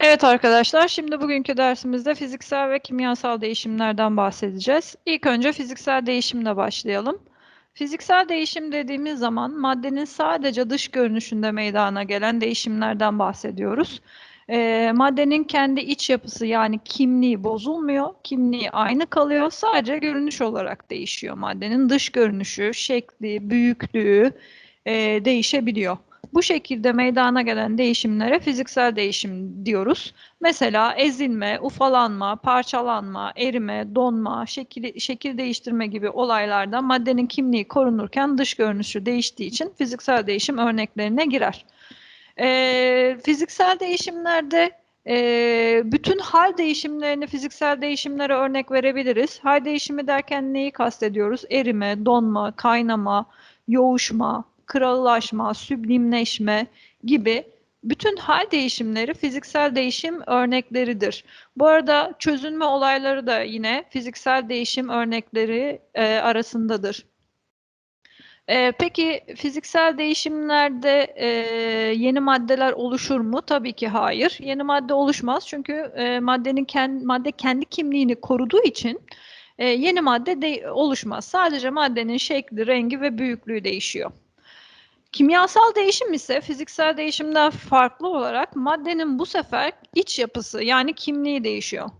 Evet arkadaşlar, şimdi bugünkü dersimizde fiziksel ve kimyasal değişimlerden bahsedeceğiz. İlk önce fiziksel değişimle başlayalım. Fiziksel değişim dediğimiz zaman maddenin sadece dış görünüşünde meydana gelen değişimlerden bahsediyoruz. E, maddenin kendi iç yapısı yani kimliği bozulmuyor, kimliği aynı kalıyor. Sadece görünüş olarak değişiyor maddenin dış görünüşü, şekli, büyüklüğü e, değişebiliyor. Bu şekilde meydana gelen değişimlere fiziksel değişim diyoruz. Mesela ezilme, ufalanma, parçalanma, erime, donma, şekil, şekil değiştirme gibi olaylarda maddenin kimliği korunurken dış görünüşü değiştiği için fiziksel değişim örneklerine girer. E, fiziksel değişimlerde e, bütün hal değişimlerini fiziksel değişimlere örnek verebiliriz. Hal değişimi derken neyi kastediyoruz? Erime, donma, kaynama, yoğuşma, kralılaşma, süblimleşme gibi bütün hal değişimleri fiziksel değişim örnekleridir. Bu arada çözünme olayları da yine fiziksel değişim örnekleri e, arasındadır. E, peki fiziksel değişimlerde e, yeni maddeler oluşur mu? Tabii ki hayır. Yeni madde oluşmaz çünkü e, maddenin kendi, madde kendi kimliğini koruduğu için e, yeni madde de oluşmaz. Sadece maddenin şekli, rengi ve büyüklüğü değişiyor. Kimyasal değişim ise fiziksel değişimden farklı olarak maddenin bu sefer iç yapısı yani kimliği değişiyor.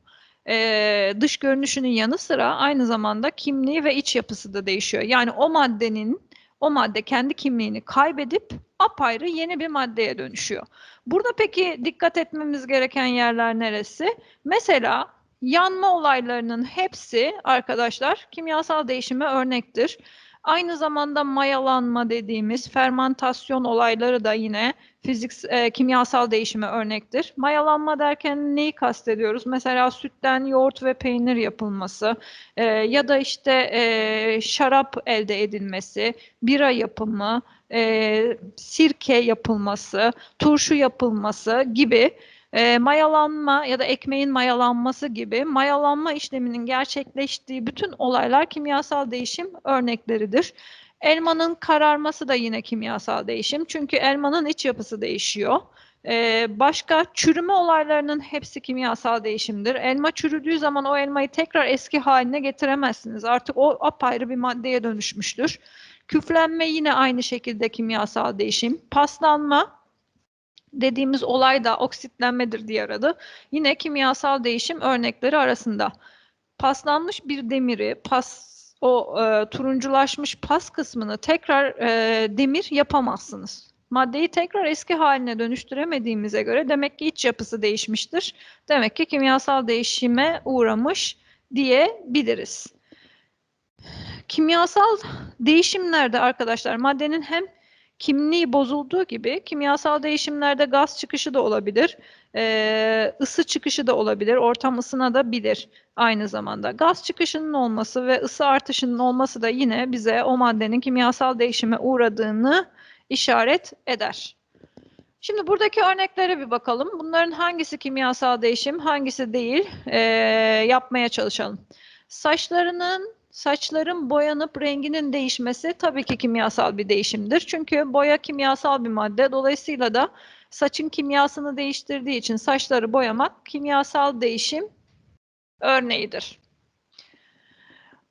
Ee, dış görünüşünün yanı sıra aynı zamanda kimliği ve iç yapısı da değişiyor. Yani o maddenin o madde kendi kimliğini kaybedip apayrı yeni bir maddeye dönüşüyor. Burada peki dikkat etmemiz gereken yerler neresi? Mesela yanma olaylarının hepsi arkadaşlar kimyasal değişime örnektir. Aynı zamanda mayalanma dediğimiz fermentasyon olayları da yine fizik e, kimyasal değişime örnektir. Mayalanma derken neyi kastediyoruz? Mesela sütten yoğurt ve peynir yapılması e, ya da işte e, şarap elde edilmesi, bira yapımı, e, sirke yapılması, turşu yapılması gibi e, mayalanma ya da ekmeğin mayalanması gibi mayalanma işleminin gerçekleştiği bütün olaylar kimyasal değişim örnekleridir. Elmanın kararması da yine kimyasal değişim. Çünkü elmanın iç yapısı değişiyor. Ee, başka çürüme olaylarının hepsi kimyasal değişimdir. Elma çürüdüğü zaman o elmayı tekrar eski haline getiremezsiniz. Artık o apayrı bir maddeye dönüşmüştür. Küflenme yine aynı şekilde kimyasal değişim. Paslanma dediğimiz olay da oksitlenmedir diğer adı. Yine kimyasal değişim örnekleri arasında. Paslanmış bir demiri, pas o e, turunculaşmış pas kısmını tekrar e, demir yapamazsınız. Maddeyi tekrar eski haline dönüştüremediğimize göre demek ki iç yapısı değişmiştir. Demek ki kimyasal değişime uğramış diyebiliriz. Kimyasal değişimlerde arkadaşlar maddenin hem kimliği bozulduğu gibi kimyasal değişimlerde gaz çıkışı da olabilir, e, ısı çıkışı da olabilir, ortam ısına da bilir aynı zamanda. Gaz çıkışının olması ve ısı artışının olması da yine bize o maddenin kimyasal değişime uğradığını işaret eder. Şimdi buradaki örneklere bir bakalım. Bunların hangisi kimyasal değişim, hangisi değil e, yapmaya çalışalım. Saçlarının Saçların boyanıp renginin değişmesi tabii ki kimyasal bir değişimdir. Çünkü boya kimyasal bir madde. Dolayısıyla da saçın kimyasını değiştirdiği için saçları boyamak kimyasal değişim örneğidir.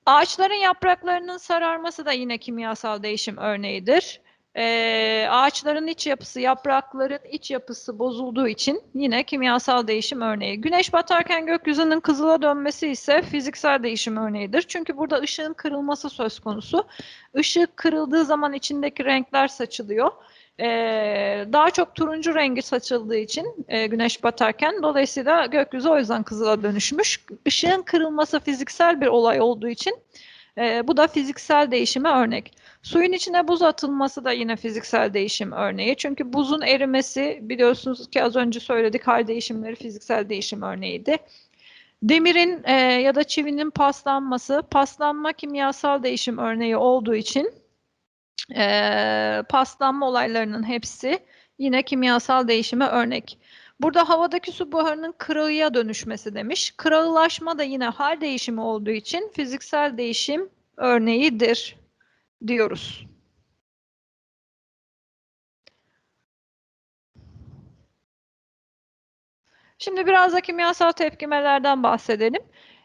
Ağaçların yapraklarının sararması da yine kimyasal değişim örneğidir. Ee, ağaçların iç yapısı, yaprakların iç yapısı bozulduğu için yine kimyasal değişim örneği. Güneş batarken gökyüzünün kızıla dönmesi ise fiziksel değişim örneğidir. Çünkü burada ışığın kırılması söz konusu. Işık kırıldığı zaman içindeki renkler saçılıyor. Ee, daha çok turuncu rengi saçıldığı için e, güneş batarken dolayısıyla gökyüzü o yüzden kızıla dönüşmüş. Işığın kırılması fiziksel bir olay olduğu için e, bu da fiziksel değişime örnek. Suyun içine buz atılması da yine fiziksel değişim örneği. Çünkü buzun erimesi biliyorsunuz ki az önce söyledik hal değişimleri fiziksel değişim örneğiydi. Demirin e, ya da çivinin paslanması, paslanma kimyasal değişim örneği olduğu için e, paslanma olaylarının hepsi yine kimyasal değişime örnek. Burada havadaki su buharının kırığıya dönüşmesi demiş. Kırağılaşma da yine hal değişimi olduğu için fiziksel değişim örneğidir diyoruz. Şimdi biraz da kimyasal tepkimelerden bahsedelim.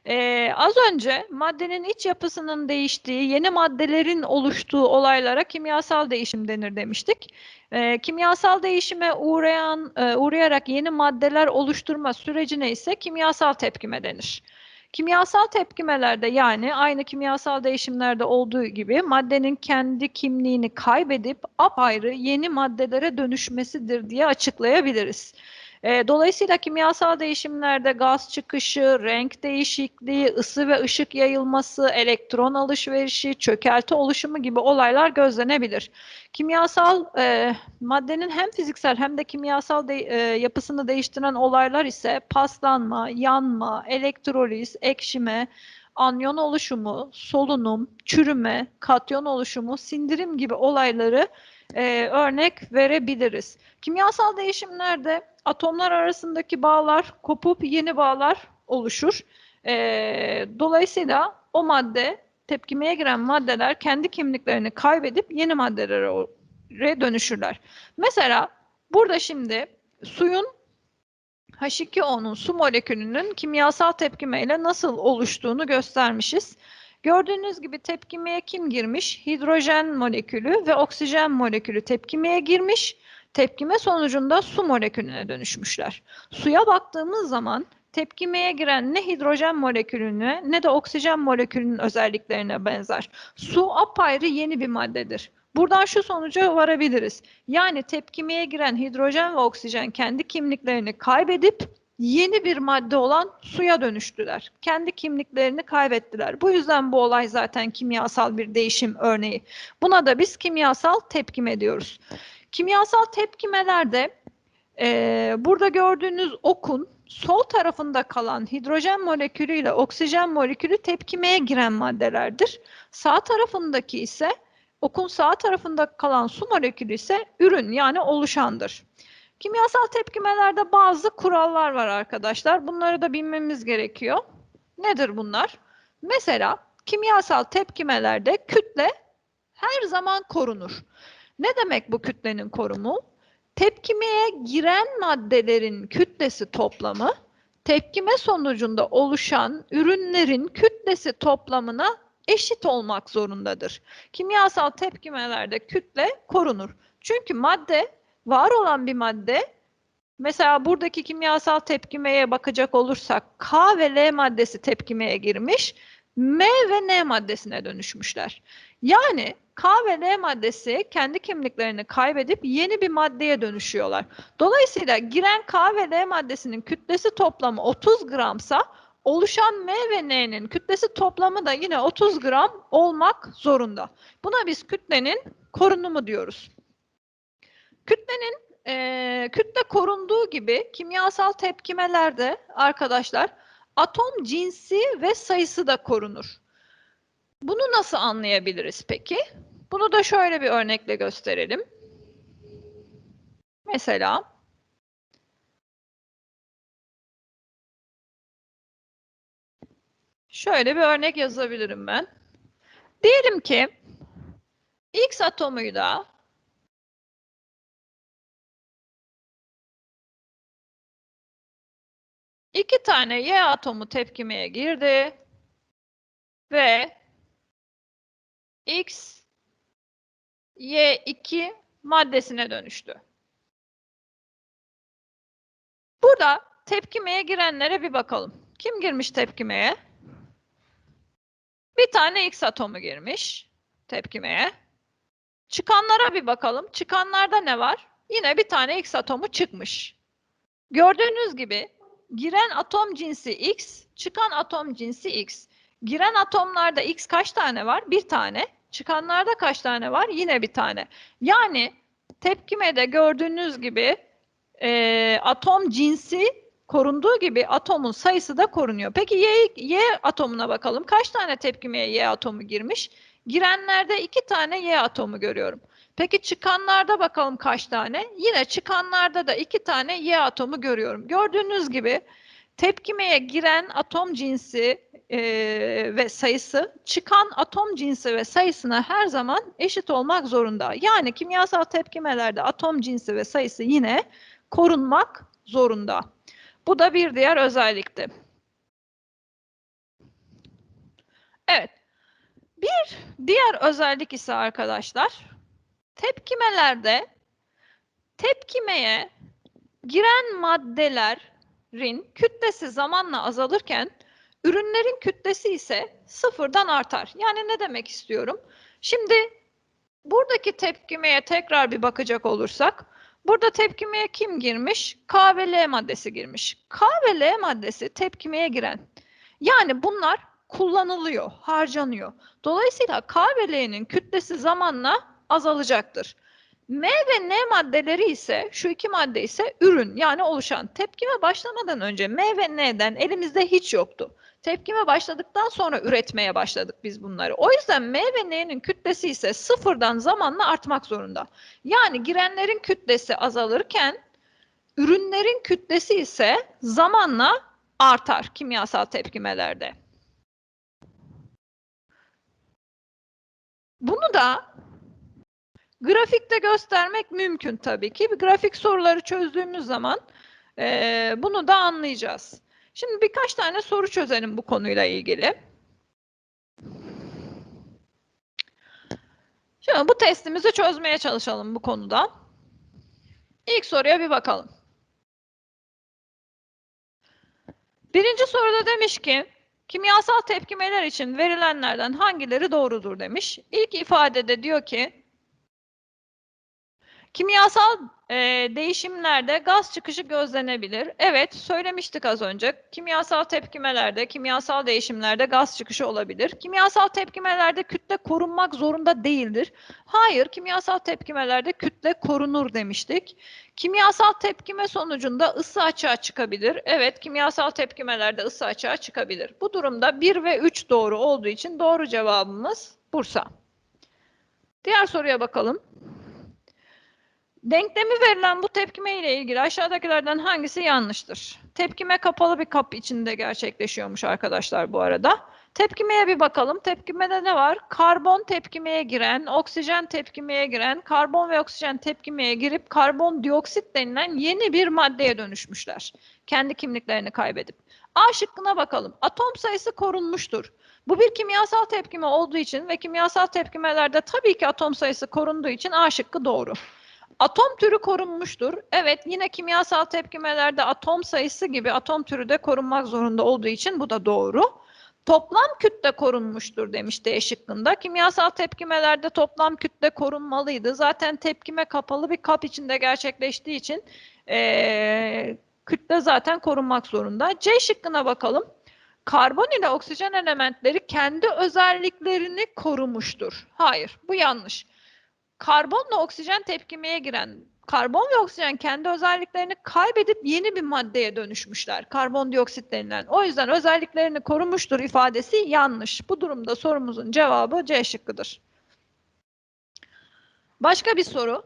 Ee, az önce maddenin iç yapısının değiştiği, yeni maddelerin oluştuğu olaylara kimyasal değişim denir demiştik. Ee, kimyasal değişime uğrayan, e, uğrayarak yeni maddeler oluşturma sürecine ise kimyasal tepkime denir. Kimyasal tepkimelerde yani aynı kimyasal değişimlerde olduğu gibi maddenin kendi kimliğini kaybedip apayrı yeni maddelere dönüşmesidir diye açıklayabiliriz. E, dolayısıyla kimyasal değişimlerde gaz çıkışı, renk değişikliği, ısı ve ışık yayılması, elektron alışverişi, çökelti oluşumu gibi olaylar gözlenebilir. Kimyasal e, maddenin hem fiziksel hem de kimyasal de, e, yapısını değiştiren olaylar ise paslanma, yanma, elektroliz, ekşime, anyon oluşumu, solunum, çürüme, katyon oluşumu, sindirim gibi olayları e, örnek verebiliriz. Kimyasal değişimlerde atomlar arasındaki bağlar kopup yeni bağlar oluşur. E, dolayısıyla o madde tepkimeye giren maddeler kendi kimliklerini kaybedip yeni maddelere dönüşürler. Mesela burada şimdi suyun H2O'nun su molekülünün kimyasal tepkimeyle nasıl oluştuğunu göstermişiz. Gördüğünüz gibi tepkimeye kim girmiş? Hidrojen molekülü ve oksijen molekülü tepkimeye girmiş. Tepkime sonucunda su molekülüne dönüşmüşler. Suya baktığımız zaman tepkimeye giren ne hidrojen molekülüne ne de oksijen molekülünün özelliklerine benzer. Su apayrı yeni bir maddedir. Buradan şu sonuca varabiliriz. Yani tepkimeye giren hidrojen ve oksijen kendi kimliklerini kaybedip yeni bir madde olan suya dönüştüler. Kendi kimliklerini kaybettiler. Bu yüzden bu olay zaten kimyasal bir değişim örneği. Buna da biz kimyasal tepkime diyoruz. Kimyasal tepkimelerde e, burada gördüğünüz okun sol tarafında kalan hidrojen molekülü ile oksijen molekülü tepkimeye giren maddelerdir. Sağ tarafındaki ise okun sağ tarafında kalan su molekülü ise ürün yani oluşandır. Kimyasal tepkimelerde bazı kurallar var arkadaşlar. Bunları da bilmemiz gerekiyor. Nedir bunlar? Mesela kimyasal tepkimelerde kütle her zaman korunur. Ne demek bu kütlenin korumu? Tepkimeye giren maddelerin kütlesi toplamı tepkime sonucunda oluşan ürünlerin kütlesi toplamına eşit olmak zorundadır. Kimyasal tepkimelerde kütle korunur. Çünkü madde var olan bir madde mesela buradaki kimyasal tepkimeye bakacak olursak K ve L maddesi tepkimeye girmiş. M ve N maddesine dönüşmüşler. Yani K ve L maddesi kendi kimliklerini kaybedip yeni bir maddeye dönüşüyorlar. Dolayısıyla giren K ve L maddesinin kütlesi toplamı 30 gramsa oluşan M ve N'nin kütlesi toplamı da yine 30 gram olmak zorunda. Buna biz kütlenin korunumu diyoruz. Kütlenin e, kütle korunduğu gibi kimyasal tepkimelerde arkadaşlar atom cinsi ve sayısı da korunur. Bunu nasıl anlayabiliriz peki? Bunu da şöyle bir örnekle gösterelim. Mesela şöyle bir örnek yazabilirim ben. Diyelim ki X atomuyla iki tane Y atomu tepkimeye girdi ve X Y2 maddesine dönüştü. Burada tepkimeye girenlere bir bakalım. Kim girmiş tepkimeye? Bir tane X atomu girmiş tepkimeye. Çıkanlara bir bakalım. Çıkanlarda ne var? Yine bir tane X atomu çıkmış. Gördüğünüz gibi giren atom cinsi X, çıkan atom cinsi X. Giren atomlarda X kaç tane var? Bir tane. Çıkanlarda kaç tane var? Yine bir tane. Yani tepkimede gördüğünüz gibi e, atom cinsi korunduğu gibi atomun sayısı da korunuyor. Peki Y, Y atomuna bakalım. Kaç tane tepkimeye Y atomu girmiş? Girenlerde iki tane Y atomu görüyorum. Peki çıkanlarda bakalım kaç tane? Yine çıkanlarda da iki tane Y atomu görüyorum. Gördüğünüz gibi tepkimeye giren atom cinsi e, ve sayısı çıkan atom cinsi ve sayısına her zaman eşit olmak zorunda. Yani kimyasal tepkimelerde atom cinsi ve sayısı yine korunmak zorunda. Bu da bir diğer özellikti. Evet. Bir diğer özellik ise arkadaşlar tepkimelerde tepkimeye giren maddelerin kütlesi zamanla azalırken ürünlerin kütlesi ise sıfırdan artar. Yani ne demek istiyorum? Şimdi buradaki tepkimeye tekrar bir bakacak olursak burada tepkimeye kim girmiş? K ve L maddesi girmiş. K ve L maddesi tepkimeye giren. Yani bunlar kullanılıyor, harcanıyor. Dolayısıyla K ve L'nin kütlesi zamanla azalacaktır. M ve N maddeleri ise şu iki madde ise ürün yani oluşan. Tepkime başlamadan önce M ve N'den elimizde hiç yoktu. Tepkime başladıktan sonra üretmeye başladık biz bunları. O yüzden M ve N'nin kütlesi ise sıfırdan zamanla artmak zorunda. Yani girenlerin kütlesi azalırken ürünlerin kütlesi ise zamanla artar kimyasal tepkimelerde. Bunu da grafikte göstermek mümkün tabii ki. Grafik soruları çözdüğümüz zaman e, bunu da anlayacağız. Şimdi birkaç tane soru çözelim bu konuyla ilgili. Şimdi bu testimizi çözmeye çalışalım bu konuda. İlk soruya bir bakalım. Birinci soruda demiş ki kimyasal tepkimeler için verilenlerden hangileri doğrudur demiş. İlk ifadede diyor ki Kimyasal e, değişimlerde gaz çıkışı gözlenebilir. Evet, söylemiştik az önce. Kimyasal tepkimelerde, kimyasal değişimlerde gaz çıkışı olabilir. Kimyasal tepkimelerde kütle korunmak zorunda değildir. Hayır, kimyasal tepkimelerde kütle korunur demiştik. Kimyasal tepkime sonucunda ısı açığa çıkabilir. Evet, kimyasal tepkimelerde ısı açığa çıkabilir. Bu durumda 1 ve 3 doğru olduğu için doğru cevabımız Bursa. Diğer soruya bakalım. Denklemi verilen bu tepkime ile ilgili aşağıdakilerden hangisi yanlıştır? Tepkime kapalı bir kap içinde gerçekleşiyormuş arkadaşlar bu arada. Tepkimeye bir bakalım. Tepkimede ne var? Karbon tepkimeye giren, oksijen tepkimeye giren, karbon ve oksijen tepkimeye girip karbondioksit denilen yeni bir maddeye dönüşmüşler. Kendi kimliklerini kaybedip. A şıkkına bakalım. Atom sayısı korunmuştur. Bu bir kimyasal tepkime olduğu için ve kimyasal tepkimelerde tabii ki atom sayısı korunduğu için A şıkkı doğru. Atom türü korunmuştur. Evet yine kimyasal tepkimelerde atom sayısı gibi atom türü de korunmak zorunda olduğu için bu da doğru. Toplam kütle korunmuştur demiş D şıkkında. Kimyasal tepkimelerde toplam kütle korunmalıydı. Zaten tepkime kapalı bir kap içinde gerçekleştiği için ee, kütle zaten korunmak zorunda. C şıkkına bakalım. Karbon ile oksijen elementleri kendi özelliklerini korumuştur. Hayır, bu yanlış. Karbonla oksijen tepkimeye giren karbon ve oksijen kendi özelliklerini kaybedip yeni bir maddeye dönüşmüşler. Karbondioksit denilen. O yüzden özelliklerini korumuştur ifadesi yanlış. Bu durumda sorumuzun cevabı C şıkkıdır. Başka bir soru.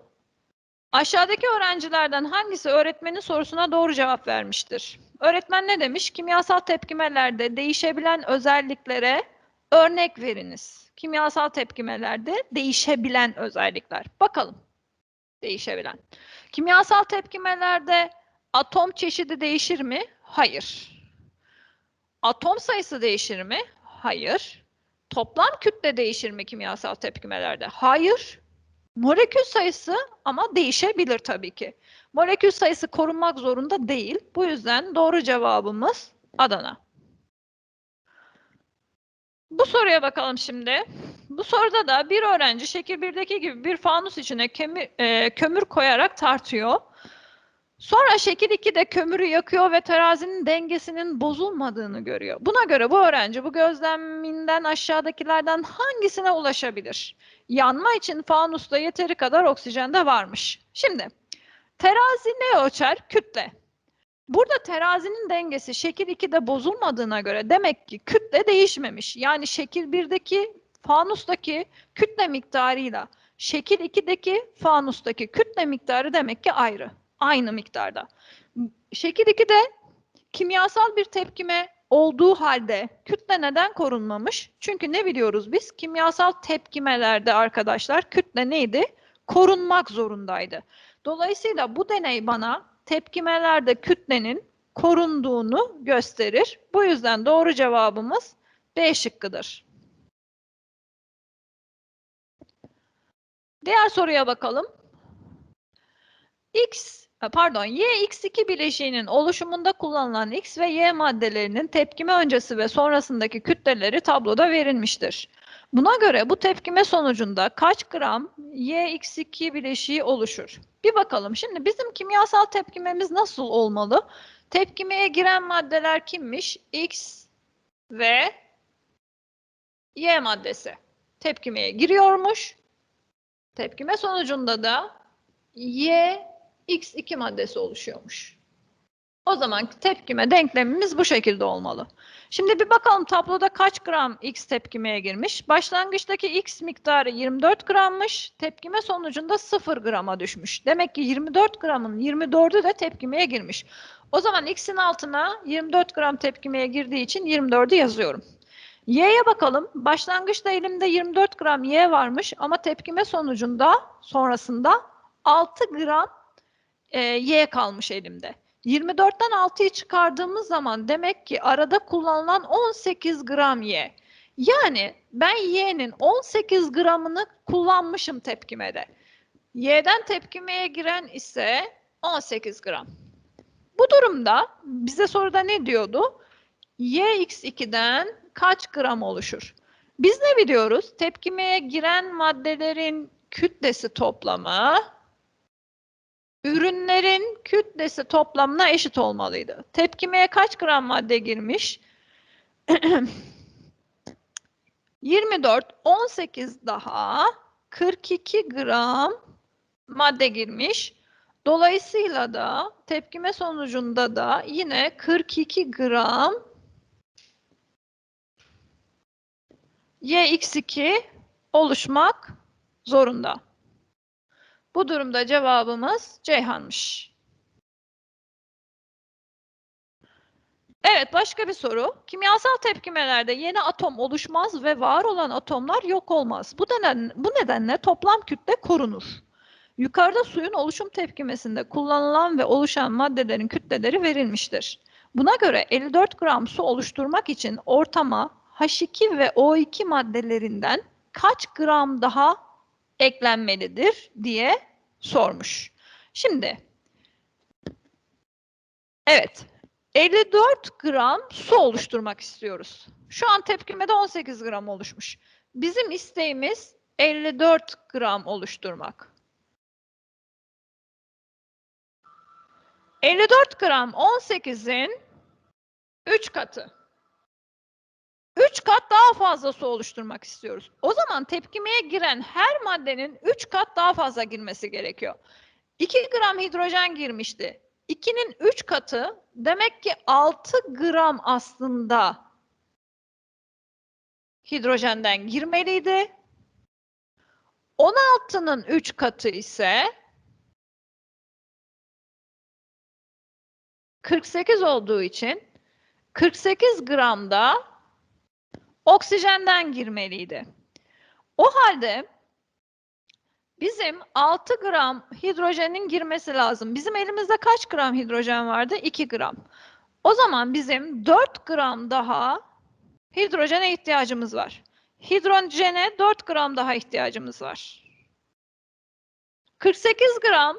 Aşağıdaki öğrencilerden hangisi öğretmenin sorusuna doğru cevap vermiştir? Öğretmen ne demiş? Kimyasal tepkimelerde değişebilen özelliklere örnek veriniz. Kimyasal tepkimelerde değişebilen özellikler. Bakalım. Değişebilen. Kimyasal tepkimelerde atom çeşidi değişir mi? Hayır. Atom sayısı değişir mi? Hayır. Toplam kütle değişir mi kimyasal tepkimelerde? Hayır. Molekül sayısı ama değişebilir tabii ki. Molekül sayısı korunmak zorunda değil. Bu yüzden doğru cevabımız Adana. Bu soruya bakalım şimdi. Bu soruda da bir öğrenci şekil 1'deki gibi bir fanus içine kemir, e, kömür koyarak tartıyor. Sonra şekil 2'de kömürü yakıyor ve terazinin dengesinin bozulmadığını görüyor. Buna göre bu öğrenci bu gözleminden aşağıdakilerden hangisine ulaşabilir? Yanma için fanusta yeteri kadar oksijen de varmış. Şimdi terazi ne ölçer? Kütle. Burada terazinin dengesi şekil 2'de bozulmadığına göre demek ki kütle değişmemiş. Yani şekil 1'deki fanustaki kütle miktarıyla şekil 2'deki fanustaki kütle miktarı demek ki ayrı. Aynı miktarda. Şekil 2'de kimyasal bir tepkime olduğu halde kütle neden korunmamış? Çünkü ne biliyoruz biz? Kimyasal tepkimelerde arkadaşlar kütle neydi? Korunmak zorundaydı. Dolayısıyla bu deney bana tepkimelerde kütlenin korunduğunu gösterir. Bu yüzden doğru cevabımız B şıkkıdır. Diğer soruya bakalım. X pardon Y X2 bileşiğinin oluşumunda kullanılan X ve Y maddelerinin tepkime öncesi ve sonrasındaki kütleleri tabloda verilmiştir. Buna göre bu tepkime sonucunda kaç gram YX2 bileşiği oluşur? Bir bakalım. Şimdi bizim kimyasal tepkimemiz nasıl olmalı? Tepkimeye giren maddeler kimmiş? X ve Y maddesi. Tepkimeye giriyormuş. Tepkime sonucunda da Y X2 maddesi oluşuyormuş. O zaman tepkime denklemimiz bu şekilde olmalı. Şimdi bir bakalım tabloda kaç gram X tepkimeye girmiş. Başlangıçtaki X miktarı 24 grammış. Tepkime sonucunda 0 grama düşmüş. Demek ki 24 gramın 24'ü de tepkimeye girmiş. O zaman X'in altına 24 gram tepkimeye girdiği için 24'ü yazıyorum. Y'ye bakalım. Başlangıçta elimde 24 gram Y varmış ama tepkime sonucunda sonrasında 6 gram e, Y kalmış elimde. 24'ten 6'yı çıkardığımız zaman demek ki arada kullanılan 18 gram Y. Yani ben Y'nin 18 gramını kullanmışım tepkimede. Y'den tepkimeye giren ise 18 gram. Bu durumda bize soruda ne diyordu? YX2'den kaç gram oluşur? Biz ne biliyoruz? Tepkimeye giren maddelerin kütlesi toplamı ürünlerin kütlesi toplamına eşit olmalıydı. Tepkimeye kaç gram madde girmiş? 24, 18 daha 42 gram madde girmiş. Dolayısıyla da tepkime sonucunda da yine 42 gram YX2 oluşmak zorunda. Bu durumda cevabımız Ceyhan'mış. Evet başka bir soru. Kimyasal tepkimelerde yeni atom oluşmaz ve var olan atomlar yok olmaz. Bu, neden, bu nedenle toplam kütle korunur. Yukarıda suyun oluşum tepkimesinde kullanılan ve oluşan maddelerin kütleleri verilmiştir. Buna göre 54 gram su oluşturmak için ortama H2 ve O2 maddelerinden kaç gram daha eklenmelidir diye sormuş. Şimdi evet 54 gram su oluşturmak istiyoruz. Şu an tepkimede 18 gram oluşmuş. Bizim isteğimiz 54 gram oluşturmak. 54 gram 18'in 3 katı. 3 kat daha fazla su oluşturmak istiyoruz. O zaman tepkimeye giren her maddenin 3 kat daha fazla girmesi gerekiyor. 2 gram hidrojen girmişti. 2'nin 3 katı demek ki 6 gram aslında hidrojenden girmeliydi. 16'nın 3 katı ise 48 olduğu için 48 gramda oksijenden girmeliydi. O halde bizim 6 gram hidrojenin girmesi lazım. Bizim elimizde kaç gram hidrojen vardı? 2 gram. O zaman bizim 4 gram daha hidrojene ihtiyacımız var. Hidrojene 4 gram daha ihtiyacımız var. 48 gram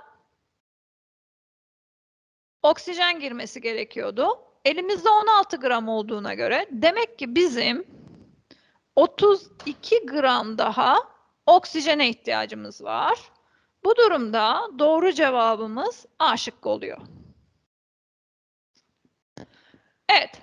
oksijen girmesi gerekiyordu. Elimizde 16 gram olduğuna göre demek ki bizim 32 gram daha oksijene ihtiyacımız var. Bu durumda doğru cevabımız A şıkkı oluyor. Evet.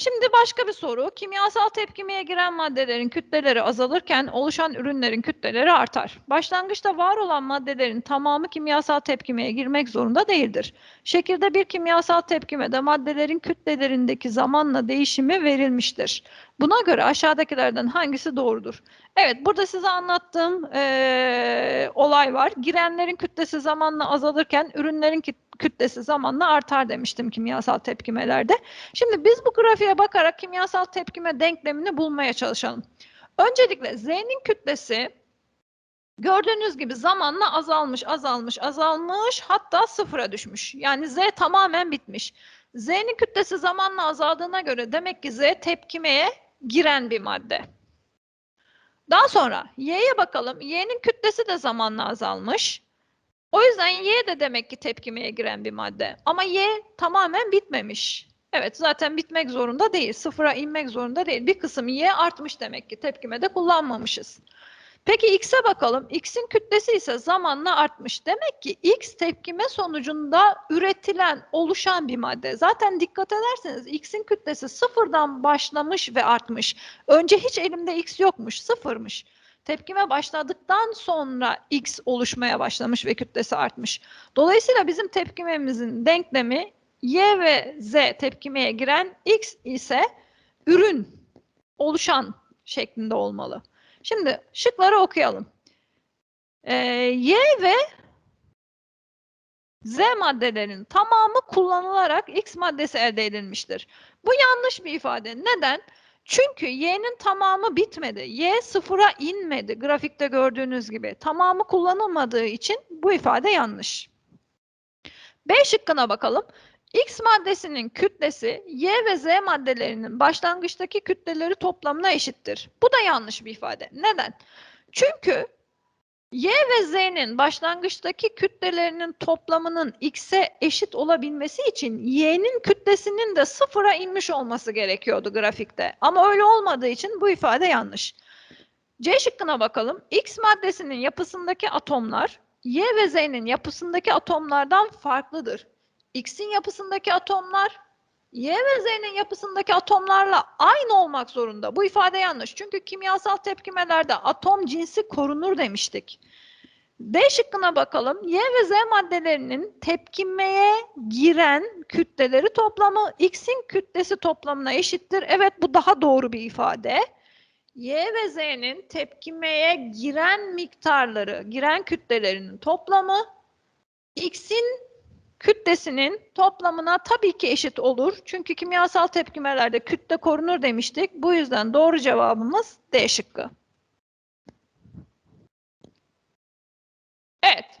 Şimdi başka bir soru. Kimyasal tepkimeye giren maddelerin kütleleri azalırken oluşan ürünlerin kütleleri artar. Başlangıçta var olan maddelerin tamamı kimyasal tepkimeye girmek zorunda değildir. Şekilde bir kimyasal tepkimede maddelerin kütlelerindeki zamanla değişimi verilmiştir. Buna göre aşağıdakilerden hangisi doğrudur? Evet, burada size anlattığım e, olay var. Girenlerin kütlesi zamanla azalırken ürünlerin kütlesi zamanla artar demiştim kimyasal tepkimelerde. Şimdi biz bu grafiğe bakarak kimyasal tepkime denklemini bulmaya çalışalım. Öncelikle Z'nin kütlesi Gördüğünüz gibi zamanla azalmış, azalmış, azalmış hatta sıfıra düşmüş. Yani Z tamamen bitmiş. Z'nin kütlesi zamanla azaldığına göre demek ki Z tepkimeye giren bir madde. Daha sonra Y'ye bakalım. Y'nin kütlesi de zamanla azalmış. O yüzden Y de demek ki tepkimeye giren bir madde. Ama Y tamamen bitmemiş. Evet zaten bitmek zorunda değil. Sıfıra inmek zorunda değil. Bir kısım Y artmış demek ki tepkimede kullanmamışız. Peki X'e bakalım. X'in kütlesi ise zamanla artmış. Demek ki X tepkime sonucunda üretilen, oluşan bir madde. Zaten dikkat ederseniz X'in kütlesi sıfırdan başlamış ve artmış. Önce hiç elimde X yokmuş, sıfırmış. Tepkime başladıktan sonra X oluşmaya başlamış ve kütlesi artmış. Dolayısıyla bizim tepkimemizin denklemi Y ve Z tepkimeye giren X ise ürün, oluşan şeklinde olmalı. Şimdi şıkları okuyalım. Ee, Y ve Z maddelerinin tamamı kullanılarak X maddesi elde edilmiştir. Bu yanlış bir ifade. Neden? Çünkü Y'nin tamamı bitmedi. Y sıfıra inmedi. Grafikte gördüğünüz gibi. Tamamı kullanılmadığı için bu ifade yanlış. B şıkkına bakalım. X maddesinin kütlesi Y ve Z maddelerinin başlangıçtaki kütleleri toplamına eşittir. Bu da yanlış bir ifade. Neden? Çünkü Y ve Z'nin başlangıçtaki kütlelerinin toplamının X'e eşit olabilmesi için Y'nin kütlesinin de sıfıra inmiş olması gerekiyordu grafikte. Ama öyle olmadığı için bu ifade yanlış. C şıkkına bakalım. X maddesinin yapısındaki atomlar Y ve Z'nin yapısındaki atomlardan farklıdır. X'in yapısındaki atomlar Y ve Z'nin yapısındaki atomlarla aynı olmak zorunda. Bu ifade yanlış. Çünkü kimyasal tepkimelerde atom cinsi korunur demiştik. D şıkkına bakalım. Y ve Z maddelerinin tepkimeye giren kütleleri toplamı X'in kütlesi toplamına eşittir. Evet bu daha doğru bir ifade. Y ve Z'nin tepkimeye giren miktarları, giren kütlelerinin toplamı X'in kütlesinin toplamına tabii ki eşit olur. Çünkü kimyasal tepkimelerde kütle korunur demiştik. Bu yüzden doğru cevabımız D şıkkı. Evet.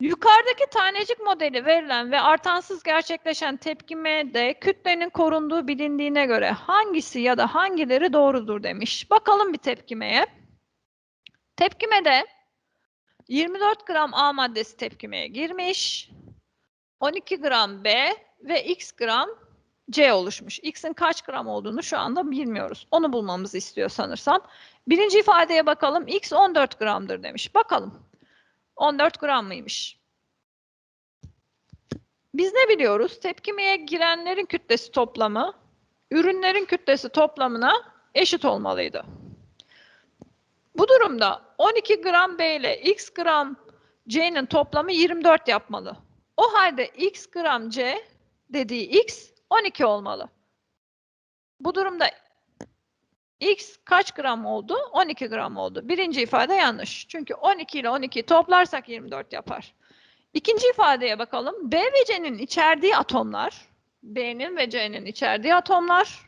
Yukarıdaki tanecik modeli verilen ve artansız gerçekleşen tepkimede kütlenin korunduğu bilindiğine göre hangisi ya da hangileri doğrudur demiş. Bakalım bir tepkimeye. Tepkimede 24 gram A maddesi tepkimeye girmiş. 12 gram B ve x gram C oluşmuş. X'in kaç gram olduğunu şu anda bilmiyoruz. Onu bulmamızı istiyor sanırsam. Birinci ifadeye bakalım. X 14 gramdır demiş. Bakalım. 14 gram mıymış? Biz ne biliyoruz? Tepkimeye girenlerin kütlesi toplamı, ürünlerin kütlesi toplamına eşit olmalıydı. Bu durumda 12 gram B ile x gram C'nin toplamı 24 yapmalı. O halde x gram C dediği x 12 olmalı. Bu durumda x kaç gram oldu? 12 gram oldu. Birinci ifade yanlış. Çünkü 12 ile 12 toplarsak 24 yapar. İkinci ifadeye bakalım. B ve C'nin içerdiği atomlar, B'nin ve C'nin içerdiği atomlar,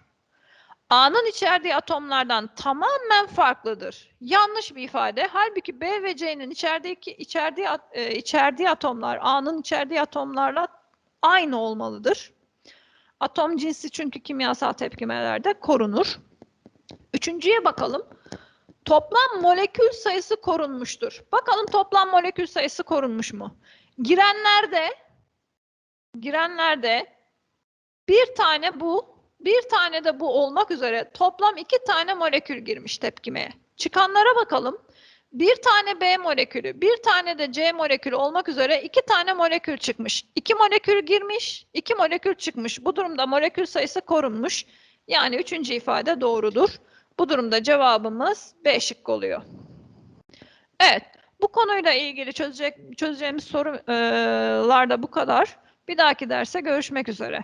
A'nın içerdiği atomlardan tamamen farklıdır. Yanlış bir ifade. Halbuki B ve C'nin içerdiği içerdiği içerdiği atomlar A'nın içerdiği atomlarla aynı olmalıdır. Atom cinsi çünkü kimyasal tepkimelerde korunur. Üçüncüye bakalım. Toplam molekül sayısı korunmuştur. Bakalım toplam molekül sayısı korunmuş mu? Girenlerde girenlerde bir tane bu bir tane de bu olmak üzere toplam iki tane molekül girmiş tepkimeye. Çıkanlara bakalım. Bir tane B molekülü, bir tane de C molekülü olmak üzere iki tane molekül çıkmış. İki molekül girmiş, iki molekül çıkmış. Bu durumda molekül sayısı korunmuş. Yani üçüncü ifade doğrudur. Bu durumda cevabımız B şıkkı oluyor. Evet, bu konuyla ilgili çözecek, çözeceğimiz sorular da bu kadar. Bir dahaki derse görüşmek üzere.